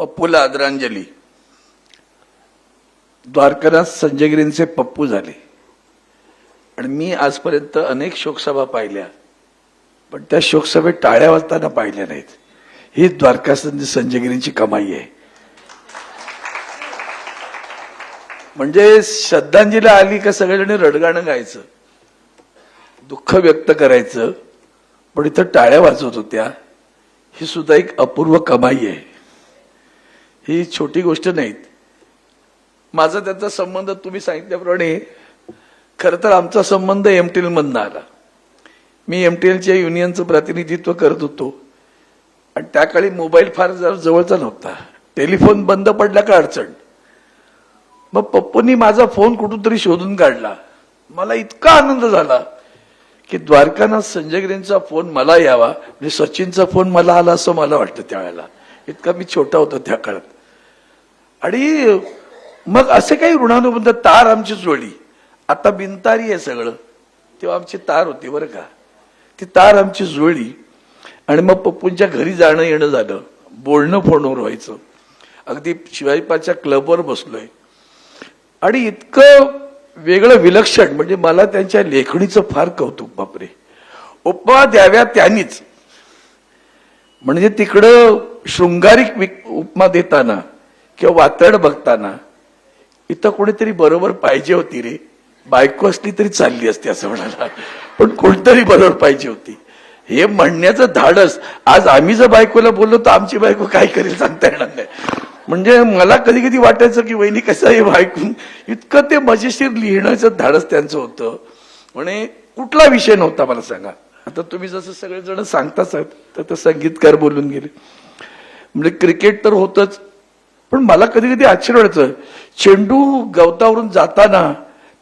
पप्पूला आदरांजली. द्वारकानाथ संजयगिरींचे पप्पू झाले. आणि मी आजपर्यंत अनेक शोकसभा पाहिल्या पण त्या शोकसभेत टाळ्या वाजताना पाहिल्या नाहीत. ही द्वारका संजयगिरींची कमाई आहे. म्हणजे श्रद्धांजली आली का सगळेजण रडगाणं गायचं. दुःख व्यक्त करायचं पण इथं टाळ्या वाजवत होत्या. ही सुद्धा एक अपूर्व कमाई आहे. ही छोटी गोष्ट नाहीत. माझा त्याचा संबंध तुम्ही सांगितल्याप्रमाणे खरं तर आमचा संबंध एमटीएल मधनं आला. मी एमटीएलच्या युनियनचं प्रतिनिधित्व करत होतो. आणि त्या काळी मोबाईल फार जरा जवळचा नव्हता. टेलिफोन बंद पडला का अडचण? मग पप्पूंनी माझा फोन कुठून तरी शोधून काढला. मला इतका आनंद झाला की द्वारकानाथ संजयगिरींचा फोन मला यावा म्हणजे सचिनचा फोन मला आला असं मला वाटतं त्यावेळेला. इतका मी छोटा होतो त्या काळात. आणि मग असे काही ऋणानुबंध तार आमची जोडली. आता बिनतारी आहे सगळं. तेव्हा आमची तार होती बरं का. ती तार आमची जुळली आणि मग पप्पूंच्या घरी जाणं येणं झालं. बोलणं फोनवर व्हायचं. अगदी शिवाजीपाच्या क्लबवर बसलोय. आणि इतकं वेगळं विलक्षण म्हणजे मला त्यांच्या लेखणीचं फार कौतुक बापरे. उपमा द्याव्या त्यांनीच. म्हणजे तिकडं शृंगारिक उपमा देताना किंवा वातड बघताना इथं कोणीतरी बरोबर पाहिजे होती रे. बायको असली तरी चालली असती असं म्हणाला. पण कोणतरी बरोबर पाहिजे होती. हे म्हणण्याचं धाडस. आज आम्ही जर बायकोला बोललो तर आमची बायको काय करेल सांगता येणार नाही. म्हणजे मला कधी कधी वाटायचं की वहिनी कसं आहे ऐकून इतकं ते मजेशीर लिहिण्याचं धाडस त्यांचं होतं. म्हणे कुठला विषय नव्हता मला सांगा. आता तुम्ही जसं सगळेजण सांगताच आहात, तर संगीतकार बोलून गेले. म्हणजे क्रिकेट तर होतच. पण मला कधी कधी आश्चर्य व्हायचं. चेंडू गवतावरून जाताना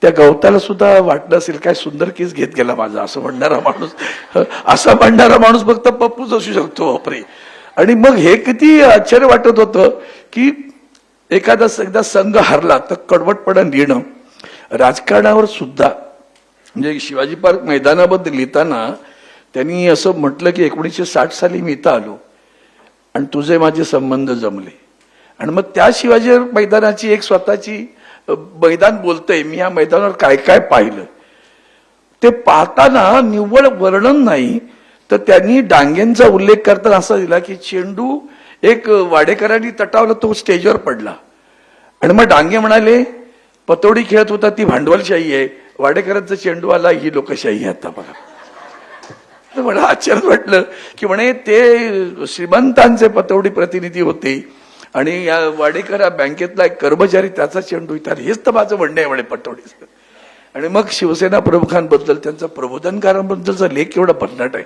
त्या गवताला सुद्धा वाटलं असेल काय सुंदर केस घेत गेला माझा असं म्हणणारा माणूस. असा म्हणणारा माणूस फक्त पप्पूच असू शकतो बापरे. आणि मग हे किती आश्चर्य वाटत होतं की एखादा एकदा संघ हरला तर कडवटपणा लिहिणं राजकारणावर सुद्धा म्हणजे शिवाजी पार्क मैदानाबद्दल लिहिताना त्यांनी असं म्हटलं की एकोणीसशे साठ साली मी इथं आलो. आणि तुझे माझे संबंध जमले. आणि मग त्या शिवाजी मैदानाची एक स्वतःची मैदान बोलतंय मी या मैदानावर काय काय पाहिलं? ते पाहताना निव्वळ वर्णन नाही तर त्यांनी डांग्यांचा उल्लेख करताना असा दिला की चेंडू एक वाडेकरांनी तटावला तो स्टेजवर पडला. आणि मग डांगे म्हणाले पतोडी खेळत होता ती भांडवलशाही आहे. वाडेकरांचा चेंडू आला ही लोकशाही आहे आता बघा. तर मला आश्चर्य वाटलं की म्हणे ते श्रीमंतांचे पतवडी प्रतिनिधी होते आणि या वाडेकर बँकेतला एक कर्मचारी त्याचा चेंडू इतर हेच तर माझं म्हणणं आहे म्हणे पटवडीचं आणि मग शिवसेना प्रमुखांबद्दल त्यांचा प्रबोधनकारांबद्दलचा लेख एवढा भन्नाट आहे.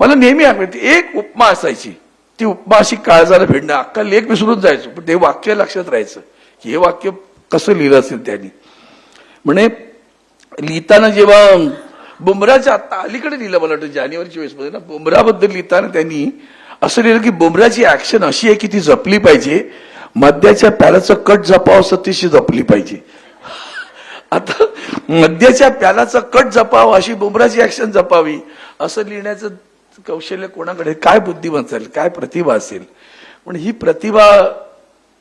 मला नेहमी आठवते एक उपमा असायची. ती उपमा अशी काळजाला भिडणं अख्खा लेख विसरून जायचो पण ते वाक्य लक्षात राहायचं की हे वाक्य कसं लिहिलं असेल त्यांनी. म्हणे लिहिताना जेव्हा बुमराच्या आता अलीकडे लिहिलं मला वाटतं जानेवारी वेळेसमध्ये ना बुमराबद्दल लिहिताना त्यांनी असं लिहिलं की बुमराची ऍक्शन अशी आहे की ती जपली पाहिजे मद्याच्या प्यालाचं कट जपावं असं तशी जपली पाहिजे. आता मद्याच्या प्यालाचा कट जपाव अशी बुमराची ऍक्शन जपावी असं लिहिण्याचं कौशल्य कोणाकडे काय बुद्धिमत्ता असेल काय प्रतिभा असेल. पण ही प्रतिभा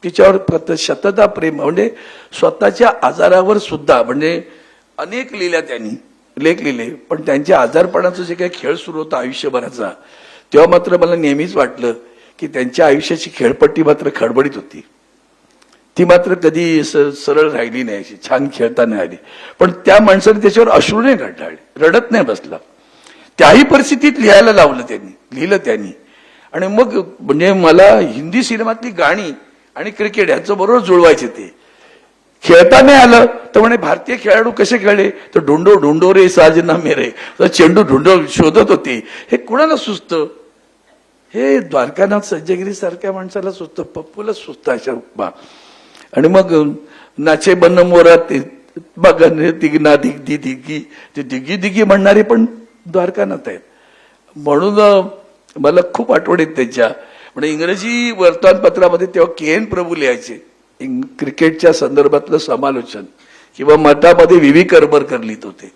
तिच्यावर प्रत शतता प्रेम म्हणजे स्वतःच्या आजारावर सुद्धा म्हणजे अनेक लिहिल्या त्यांनी. लेख लिहिले. पण त्यांच्या आजारपणाचं जे काही खेळ सुरू होता आयुष्यभराचा तेव्हा मात्र मला नेहमीच वाटलं की त्यांच्या आयुष्याची खेळपट्टी मात्र खडबडीत होती. ती मात्र कधी सरळ राहिली नाही अशी छान खेळता नाही आली. पण त्या माणसाने त्याच्यावर अश्रू नाही काढले रडत नाही बसला. त्याही परिस्थितीत लिहायला लावलं त्यांनी लिहिलं त्यांनी. आणि मग म्हणजे मला हिंदी सिनेमातली गाणी आणि क्रिकेट यांचं बरोबर जुळवायचे ते. खेळता नाही आलं तर म्हणे भारतीय खेळाडू कसे खेळले? तर ढोंडो ढुंडो रे साजना मेरे. तर चेंडू ढुंडो शोधत होते. हे कुणाला सुचतं? हे द्वारकानाथ सज्जगिरी सारख्या माणसाला सुचतं पप्पूला सुचतं अशा उपमा आणि मग नाचे बन मोरा ते बघा दिगना दिग्दी दिग्गी ते दिग्गी दिग्गी म्हणणारे पण द्वारकानाथ आहेत. म्हणून मला खूप आठवण येत त्यांच्या. म्हणजे इंग्रजी वर्तमानपत्रामध्ये तेव्हा के एन प्रभू लिहायचे. क्रिकेटच्या संदर्भातलं समालोचन किंवा मतामध्ये व्ही व्ही करमरकर लिहित होते.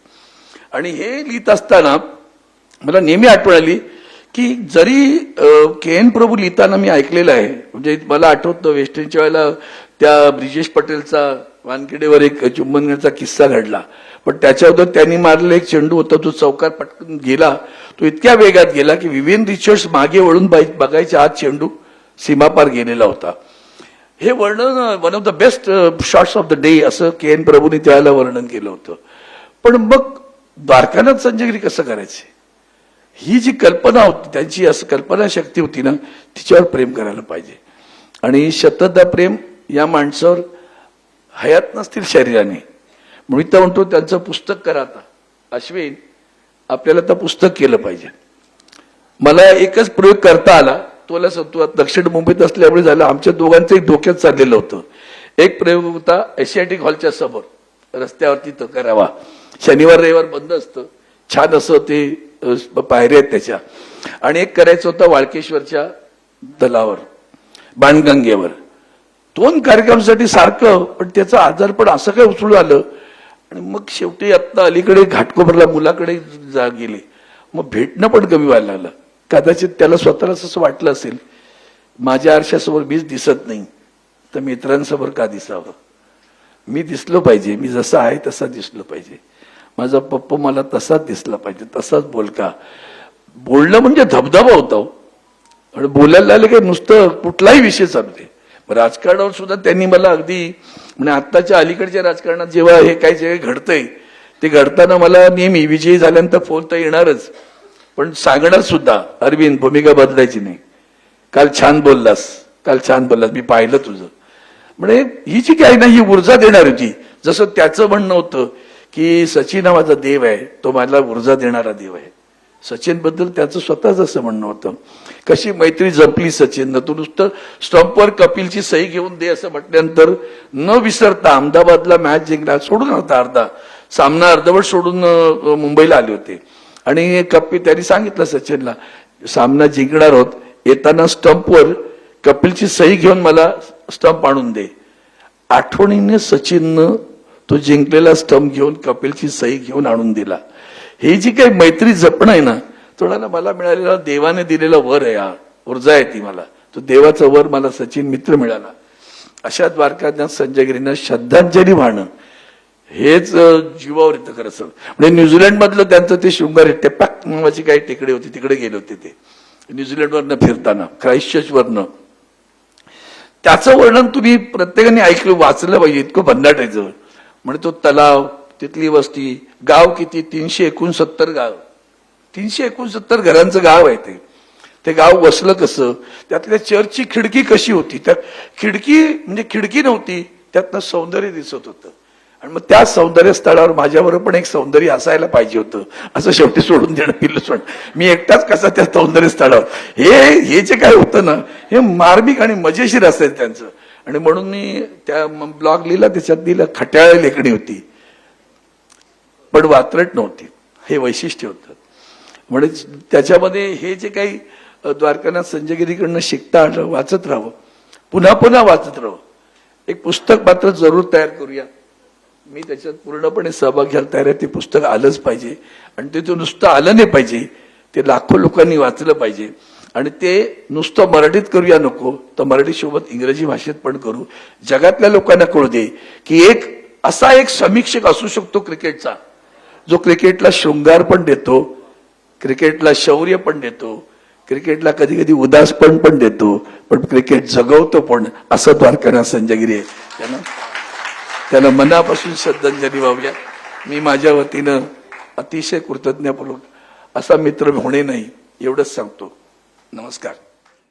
आणि हे लिहित असताना मला नेहमी आठवण आली की जरी के एन प्रभू लिहिताना मी ऐकलेलं आहे म्हणजे मला आठवतं वेस्टर्नच्या वेळेला त्या ब्रिजेश पटेलचा वानखेडेवर एक चुंबनगडचा किस्सा घडला. पण त्याच्याबद्दल त्यांनी मारलेला एक चेंडू होता तो चौकात पटकन गेला. तो इतक्या वेगात गेला की विविन रिचर्ड्स मागे वळून बघायच्या आत चेंडू सीमापार गेलेला होता. हे वर्णन one of the best shots of the day असं के एन प्रभूंनी त्यावेळेला वर्णन केलं होतं. पण मग द्वारकानाथ संजयगिरी कसं करायचे? ही जी कल्पना होती त्यांची असं कल्पना शक्ती होती ना तिच्यावर प्रेम करायला पाहिजे. आणि शतदा प्रेम या माणसावर हयात नसतील शरीराने. म्हणून तर म्हणतो त्यांचं पुस्तक करा आता. अश्विन आपल्याला तर पुस्तक केलं पाहिजे. मला एकच प्रयोग करता आला. तुला सांगतो आता दक्षिण मुंबईत असल्यामुळे झालं आमच्या दोघांचंही डोक्यात चाललेलं होतं. एक प्रयोग होता एशियाटिक हॉलच्या समोर रस्त्यावर तिथं करावा. शनिवार रविवार बंद असतं. छान असं ते अ, पायऱ्या आहेत त्याच्या. आणि एक करायचं होतं वाळकेश्वरच्या दलावर बाणगंगेवर. दोन कार्यक्रमासाठी सारखं पण त्याचं आजार पण असं काय उचलून आलं. आणि मग शेवटी आत्ता अलीकडे घाटकोपरला मुलाकडे जा गेले. मग भेटणं पण कमी व्हायला लागलं. कदाचित त्याला स्वतःलाच असं वाटलं असेल माझ्या आरशासमोर मीच दिसत नाही तर मित्रांसमोर का दिसावं? मी दिसलो पाहिजे मी जसा आहे तसा दिसलो पाहिजे. माझा पप्पा मला तसाच दिसला पाहिजे तसाच बोलका. बोलणं म्हणजे धबधबा होता हो. आणि बोलायला लागलं की नुसतं कुठलाही विषय चालू दे. राजकारणावर सुद्धा त्यांनी मला अगदी म्हणजे आत्ताच्या अलीकडच्या राजकारणात जेव्हा हे काही जे घडतंय ते घडताना मला नेहमी विजयी झाल्यानंतर फोन तर येणारच. पण सांगणार सुद्धा. अरविंद भूमिका बदलायची नाही. काल छान बोललास. काल छान बोललास. मी पाहिलं तुझं. म्हणजे ही जी काही ना ही ऊर्जा देणारी होती. जसं त्याचं म्हणणं होतं की सचिन हा माझा देव आहे तो मला ऊर्जा देणारा देव आहे. सचिनबद्दल त्याचं स्वतःच असं म्हणणं होतं. कशी मैत्री जपली सचिन? तू नुसतं स्टंपवर कपिलची सही घेऊन दे असं म्हटल्यानंतर न विसरता अहमदाबादला मॅच जिंकला सोडून होता अर्धा. सामना अर्धवट सोडून मुंबईला आले होते. आणि कपिल त्यांनी सांगितलं सचिनला सामना जिंकणार आहोत येताना स्टंपवर कपिलची सही घेऊन मला स्टंप आणून दे. आठवणीने सचिननं तो जिंकलेला स्टंप घेऊन कपिलची सही घेऊन आणून दिला. ही जी काही मैत्री जपणं आहे ना थोडाला मला मिळालेला देवाने दिलेला वर आहे हा. ऊर्जा आहे ती मला. तो देवाचा वर मला सचिन मित्र मिळाला. अशा द्वारकाज्ञात संजयगिरीनं श्रद्धांजली वाहणं. हेच जीवावर येतं खरं सर म्हणजे न्यूझीलंड मधलं त्यांचं ते शृंगार टेपॅक नावाची काही टेकडे होती तिकडे गेले होते ते. न्यूझीलंडवरनं फिरताना क्राईस्टचर्चवरनं त्याचं वर्णन तुम्ही प्रत्येकाने ऐकलं वाचलं पाहिजे इतकं भन्नाटायचं म्हणजे तो तलाव तिथली वस्ती गाव किती? तीनशे एकोणसत्तर गाव. तीनशे एकोणसत्तर घरांचं गाव आहे ते. ते गाव वसलं कसं? त्यातल्या चर्चची खिडकी कशी होती? त्यात खिडकी म्हणजे खिडकी नव्हती त्यातनं सौंदर्य दिसत होतं. आणि मग त्या सौंदर्य स्थळावर माझ्याबरोबर पण एक सौंदर्य असायला पाहिजे होतं. असं शेवटी सोडून देणं पिल्लू सोड. मी एकटाच कसा त्या सौंदर्य स्थळावर हे हे जे काय होतं ना हे मार्मिक आणि मजेशीर असेल त्यांचं. आणि म्हणून मी त्या ब्लॉग लिहिला त्याच्यात लिहिलं खट्याळ लेखणी होती. पण वात्रट नव्हती. हे वैशिष्ट्य होतं. म्हणजे त्याच्यामध्ये हे जे काही द्वारकानाथ संजयगिरीकडनं शिकता आलं वाचत राहावं. पुन्हा पुन्हा वाचत राहावं. एक पुस्तक मात्र जरूर तयार करूया. मी त्याच्यात पूर्णपणे सहभाग घ्यायला तयार आहे. ते पुस्तक आलंच पाहिजे. आणि ते तो नुसतं आलं नाही पाहिजे. ते लाखो लोकांनी वाचलं पाहिजे. आणि ते नुसतं मराठीत करूया नको तर मराठी सोबत इंग्रजी भाषेत पण करू. जगातल्या लोकांना कळू दे की एक असा एक समीक्षक असू शकतो क्रिकेटचा. जो क्रिकेटला शृंगार पण देतो क्रिकेटला शौर्य पण देतो क्रिकेटला कधी कधी उदासपण पण देतो पण क्रिकेट जगवतो पण असं द्वारकानाथ संजयगिरी आहे. त्यांना त्याला मनापासून श्रद्धांजली वाहूया मी माझ्या वतीनं अतिशय कृतज्ञपूर्वक असा मित्र होणे नाही एवढंच सांगतो. नमस्कार.